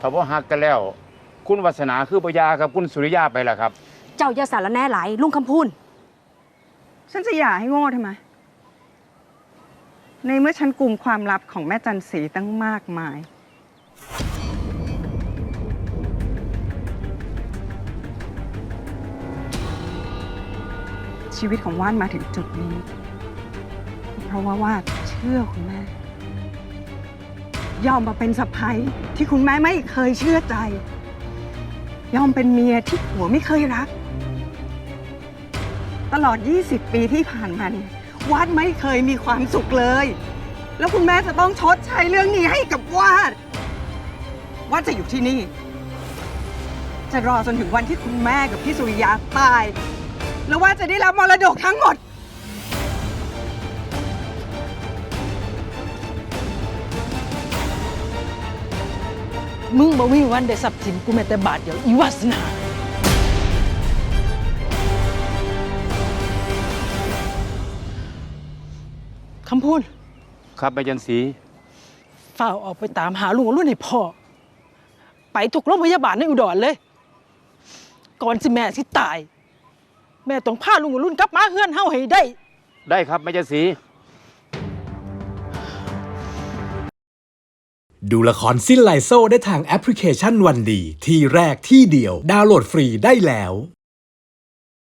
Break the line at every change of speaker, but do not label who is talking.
ถ้าว่าหักกันแล้ว คุณวัสนาคือปยากับคุณสุริยาไปล่ะครับ
เจ้าอย่าสารแหน่หลายลุงคำพูน
ฉันจะหย่าให้โง่ทำไม ในเมื่อฉันกลุ่มความลับของแม่จันสีตั้งมากมาย ชีวิตของว่านมาถึงจุดนี้ เพราะว่าวาดเชื่อคุณแม่ ยอมมาเป็นสะพ้ยที่คุณแม่ไม่เคยเชื่อใจ ยอมเป็นเมียที่ผัวไม่เคยรัก ตลอด 20 ปีที่ผ่านมาเนี่ยวาดไม่เคยมีความสุขเลย แล้วคุณแม่จะต้องชดใช้เรื่องนี้ให้กับวาดวาดจะอยู่ที่นี่ จะรอจนถึงวันที่คุณแม่กับพี่สุริยาตาย แล้ววาดจะได้รับมรดกทั้งหมด
มึงบ่มีวันได้ทรัพย์สินกูแม้แต่บาทเดียวอีวาสนา คำพูด
ครับแม่จันสี
ฝ้าวออกไปตามหาลุงรุ่นให้พ่อ ไปถูกโรงพยาบาลในอุดรเลย ก่อนสิแม่สิตาย แม่ต้องพาลุงรุ่นกลับมาเฮือนเฮาให้ได้
ได้ครับแม่จันสี
ดูละครสิ้นไลโซได้ทางแอปพลิเคชันวันดี ที่แรกที่เดียว ดาวน์โหลดฟรีได้แล้ว